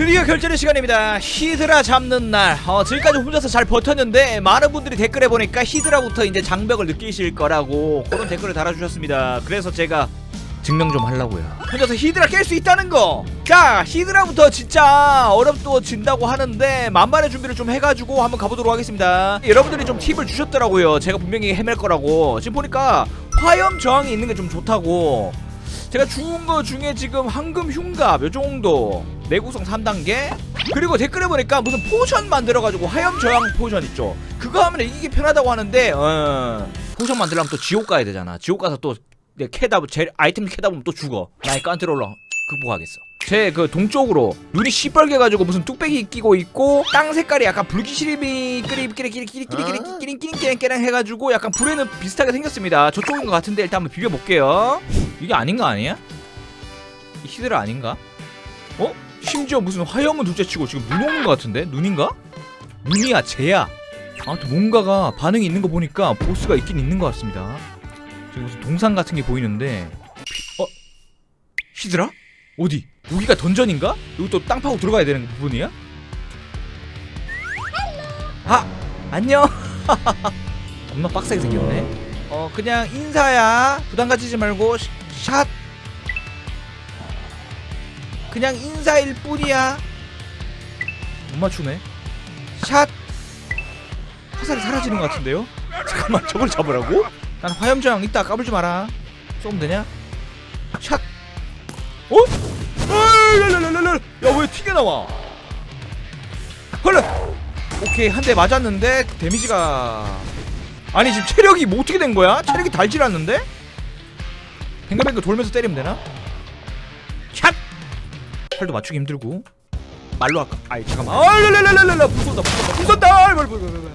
드디어 결전의 시간입니다. 히드라 잡는 날. 어, 지금까지 혼자서 잘 버텼는데 많은 분들이 댓글에 보니까 히드라부터 이제 장벽을 느끼실 거라고 그런 댓글을 달아주셨습니다. 그래서 제가 증명 좀 하려고요. 혼자서 히드라 깰 수 있다는 거. 자, 히드라부터 진짜 어렵도진다고 하는데 만반의 준비를 좀 해가지고 한번 가보도록 하겠습니다. 여러분들이 좀 팁을 주셨더라고요. 제가 분명히 헤맬 거라고. 지금 보니까 화염 저항이 있는 게 좀 좋다고. 제가 주운 거 중에 지금 황금 흉갑 요 정도 내구성 3단계 그리고 댓글에 보니까 무슨 포션 만들어가지고 화염 저항 포션 있죠 그거 하면 이기기 편하다고 하는데 어, 포션 만들려면 또 지옥 가야 되잖아 지옥 가서 또내 캐다 제 아이템 캐다 보면 또 죽어 나의 컨트롤러 극복하겠어 제 그 동쪽으로 눈이 시뻘게 가지고 무슨 뚝배기 끼고 있고 땅 색깔이 약간 불기시림이 끼리끼리끼리끼리끼리끼리끼리끼리끼리끼리 해가지고 약간 불에는 비슷하게 생겼습니다 저쪽인 것 같은데 일단 한번 비벼볼게요 이게 아닌 거 아니야? 이 히드라 아닌가? 어? 심지어 무슨 화염은 둘째치고 지금 눈 오는 것 같은데? 눈인가? 눈이야 쟤야 아무튼 뭔가가 반응이 있는 거 보니까 보스가 있긴 있는 것 같습니다 지금 무슨 동상 같은 게 보이는데 피- 어? 히드라? 어디? 여기가 던전인가? 여기 또 땅 파고 들어가야 되는 부분이야? 아! 안녕! 겁나 빡세게 생겼네 어 그냥 인사야 부담 가지지 말고 시- 샷 그냥 인사일 뿐이야 못 맞추네 샷 화살이 사라지는 것 같은데요? 잠깐만 저걸 잡으라고? 난 화염저항 있다 까불지 마라 쏘면 되냐? 샷 어? 야왜 튀겨나와 헐레 오케이 한 대 맞았는데 데미지가 아니 지금 체력이 뭐 어떻게 된 거야? 체력이 달질 않는데? 뱅글뱅글 돌면서 때리면 되나? 샷! 팔도 맞추기 힘들고 말로 할까? 아이 잠깐만 아랄랄랄랄랄 불 쏜다 불 쏜다 불 쏜다 아이, 뭘, 뭘, 뭘, 뭘, 뭘.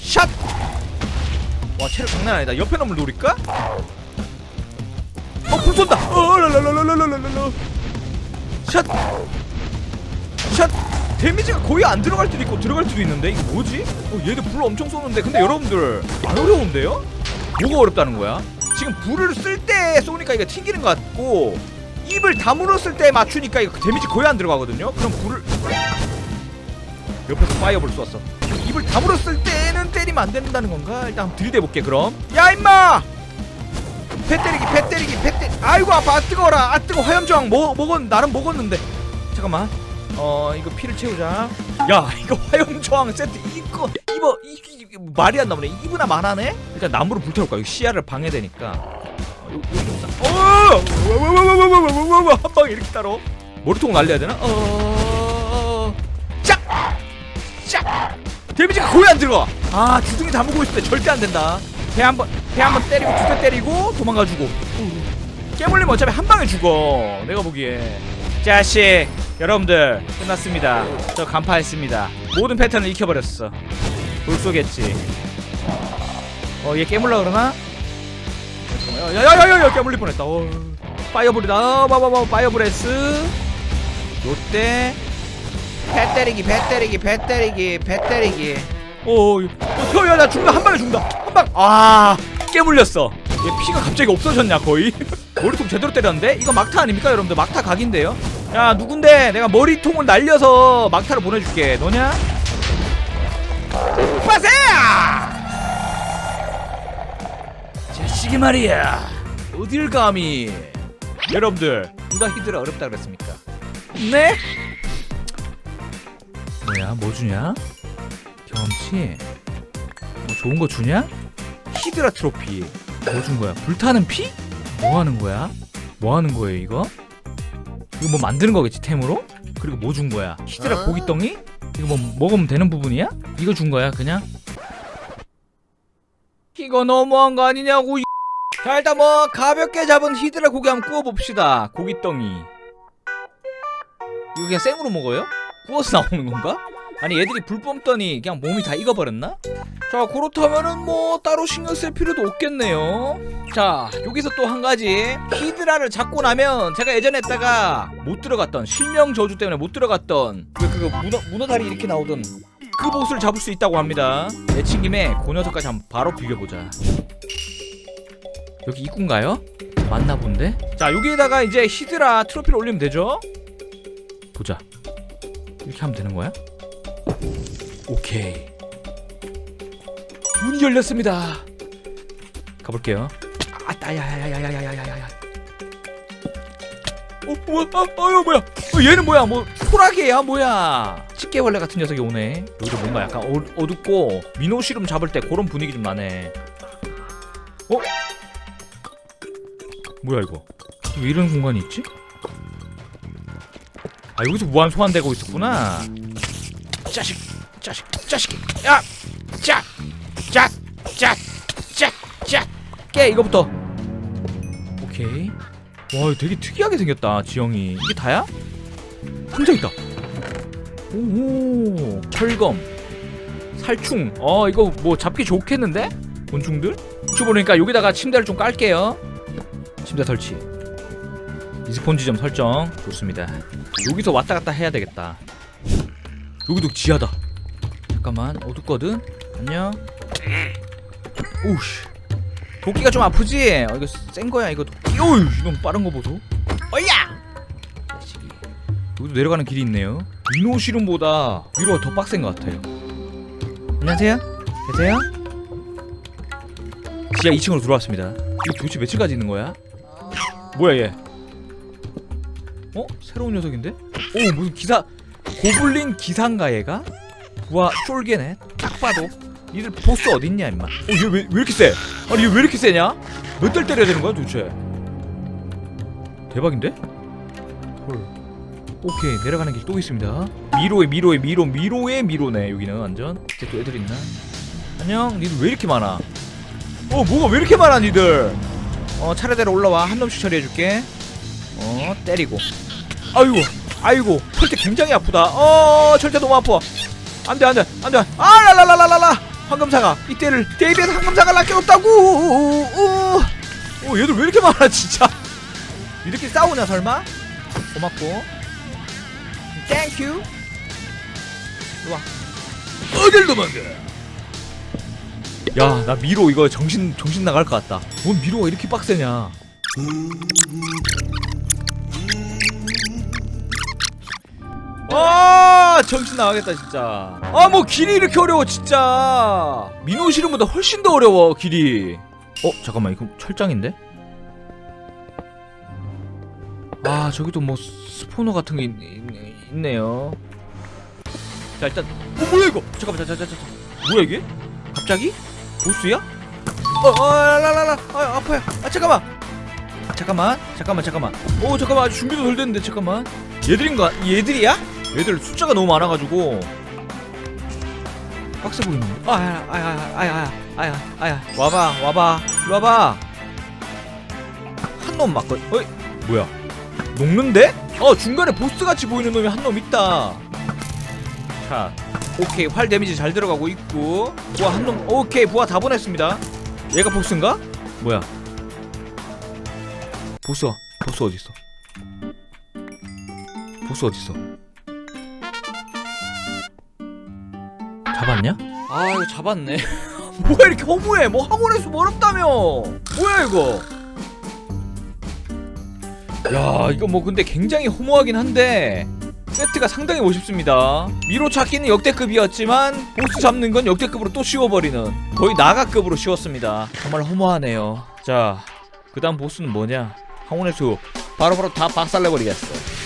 샷! 와 체력 장난 아니다 옆에 놈을 노릴까? 어 불 쏜다 어랄랄랄랄랄랄랄 샷! 샷! 데미지가 거의 안 들어갈 때도 있고 들어갈 때도 있는데 이게 뭐지? 어, 얘들 불 엄청 쏘는데 근데 여러분들 안 어려운데요? 뭐가 어렵다는 거야? 지금 불을 쓸 때 쏘니까 이거 튕기는 것 같고 입을 다물었을 때 맞추니까 이거 데미지 거의 안 들어가거든요? 그럼 불을 옆에서 파이어볼 쏘았어. 입을 다물었을 때는 때리면 안 된다는 건가? 일단 한번 들이대볼게 그럼. 야 임마! 배 때리기 배 때리기 배 때리 아이고 아파. 아 뜨거워라. 아 뜨거 화염저항 먹, 먹었 나름 먹었는데. 잠깐만. 어 이거 피를 채우자. 야 이거 화염저항 세트 이거 입어 이, 이, 이, 말이 안 나오네 이브나 만하네 일단 나무로 불태울까 이거 시야를 방해되니까 어, 요- 싸- 어한 방에 이렇게 따로 머리통 날려야 되나 어 짝! 짝! 데미지가 거의 안 들어가 아 주둥이 다 먹고 있을 때 절대 안 된다 배 한 번 배 한 번 때리고 두 대 때리고 도망가주고 깨물리면 어차피 한 방에 죽어 내가 보기에 자식 여러분들 끝났습니다 저 간파했습니다 모든 패턴을 익혀버렸어 볼 쏘겠지 어 얘 깨물라 그러나? 야야야야야 깨물릴 뻔했다 어. 파이어볼이다 봐봐봐 파이어볼레스 요때 배 때리기 배 때리기 배 때리기 배 때리기 오, 어, 야, 나 죽는다 한 방에 죽는다 한 방. 아, 깨물렸어. 얘 피가 갑자기 없어졌냐 거의? 머리통 제대로 때렸는데? 이거 막타 아닙니까 여러분들? 막타 각인데요? 야 누군데? 내가 머리통을 날려서 막타를 보내줄게. 너냐? 빠세야! 자식이 말이야. 어딜 감히? 여러분들 누가 히드라 어렵다 그랬습니까? 네? 뭐야? 뭐 주냐? 경험치 뭐 좋은 거 주냐? 히드라 트로피 뭐 준 거야? 불타는 피? 뭐 하는 거야? 뭐 하는 거예요 이거? 이거 뭐 만드는 거겠지 템으로? 그리고 뭐 준 거야? 히드라 고기덩이? 이거 뭐 먹으면 되는 부분이야? 이거 준 거야 그냥? 이거 너무한 거 아니냐고 이자 일단 뭐 가볍게 잡은 히드라 고기 한번 구워봅시다 고기덩이 이거 그냥 생으로 먹어요? 구워서 나오는 건가? 아니 애들이 불 뿜더니 그냥 몸이 다 익어버렸나? 자 그렇다면은 뭐 따로 신경 쓸 필요도 없겠네요 자 여기서 또 한 가지 히드라를 잡고 나면 제가 예전에 했다가 못 들어갔던 실명 저주 때문에 못 들어갔던 그 그거 문어 문어다리 이렇게 나오던 그 보스를 잡을 수 있다고 합니다 내친 김에 그 녀석까지 한번 바로 비벼보자 여기 입구인가요? 맞나 본데? 자 여기에다가 이제 히드라 트로피를 올리면 되죠 보자 이렇게 하면 되는 거야? 오케이. 문이 열렸습니다. 가볼게요. 아따 야야야야야야야야야. 어 뭐야 아, 아유 뭐야. 어, 얘는 뭐야? 뭐 소라게야 뭐야? 집게벌레 같은 녀석이 오네. 여기도 뭔가 약간 어, 어둡고 민호 씨름 잡을 때 그런 분위기 좀 나네. 어? 뭐야 이거? 왜 이런 공간이 있지? 아 여기서 무한 소환되고 있었구나 자식 자식 자식 야! 자! 자! 자! 자! 자! 깨 이거부터 오케이 와 되게 특이하게 생겼다 지형이 이게 다야? 상자 있다 오호 철검 살충 어 이거 뭐 잡기 좋겠는데? 곤충들? 모르니까 여기다가 침대를 좀 깔게요 침대 설치 리스폰지 점 설정 좋습니다 여기서 왔다 갔다 해야 되겠다 여기도 지하다. 잠깐만 어둡거든? 안녕. 오우씨. 도끼가 좀 아프지? 어, 이거 센 거야 이거 도끼. 어이 이건 빠른 거 보소. 어야! 여기도 내려가는 길이 있네요. 미노시름보다 위로가 더 빡센 것 같아요. 안녕하세요? 계세요? 지하 2층으로 들어왔습니다. 이거 도대체 몇 층까지 있는 거야? 뭐야 얘? 어? 새로운 녀석인데? 오 무슨 기사 고블린 기상가 얘가? 부하 쫄게네. 딱 봐도 니들 보스 어딨냐 임마. 어얘 왜 왜 이렇게 세? 아니 얘 왜 이렇게 세냐? 몇 달 때려야 되는 거야 도대체? 대박인데? 헐. 오케이 내려가는 길 또 있습니다. 미로의 미로의 미로 미로의 미로네 여기는 완전. 이제 또 애들 있나? 안녕 니들 왜 이렇게 많아? 어 뭐가 왜 이렇게 많아 니들? 어 차례대로 올라와. 한 놈씩 처리해줄게. 어 때리고. 아이고 아이고 철퇴 굉장히 아프다. 어 철퇴 너무 아파. 안돼 안돼 안돼. 아 라라라라라라 황금사가 이때를 데이비에서 황금사가 낚여없다고. 어 얘들 왜 이렇게 많아 진짜? 이렇게 싸우냐 설마? 고맙고. 땡큐 좋아 어딜 도망가? 야나 미로 이거 정신 정신 나갈 것 같다. 뭔 미로가 이렇게 빡세냐 아 정신 나가겠다 진짜. 아 뭐 길이 이렇게 어려워 진짜. 민호 씨름보다 훨씬 더 어려워 길이. 어 잠깐만 이거 철장인데? 아 저기도 뭐 스포너 같은 게 있, 있, 네요 자 일단 어 뭐야 이거? 잠깐만 자자자자. 뭐야 이게? 갑자기? 보스야? 어어라라라 아 아파요. 아 잠깐만. 잠깐만 잠깐만 잠깐만. 오 잠깐만. 아직 준비도 덜 됐는데 잠깐만. 얘들인가? 얘들이야? 얘들 숫자가 너무 많아가지고. 빡세 보이는데? 아야 아야 아야 아야 아야 와봐 와봐. 이리 와봐. 한 놈 맞거 어이 뭐야? 녹는데? 어 중간에 보스같이 보이는 놈이 한 놈 있다. 자 오케이. 활 데미지 잘 들어가고 있고. 부하 한놈 오케이. 부하 다 보냈습니다. 얘가 보스인가? 뭐야? 보스 보스 어딨어? 보스 어딨어 잡았냐? 아 이거 잡았네. 뭐야 이렇게 허무해. 뭐 학원에서 뭐 어렵다며. 뭐야 이거. 야 이거 뭐 근데 굉장히 허무하긴 한데 세트가 상당히 멋있습니다. 미로 찾기는 역대급이었지만 보스 잡는 건 역대급으로 또 쉬워버리는 거의 나가급으로 쉬웠습니다. 정말 허무하네요. 자그 다음 보스는 뭐냐? 항원의 수 바로바로 다 박살내버리겠어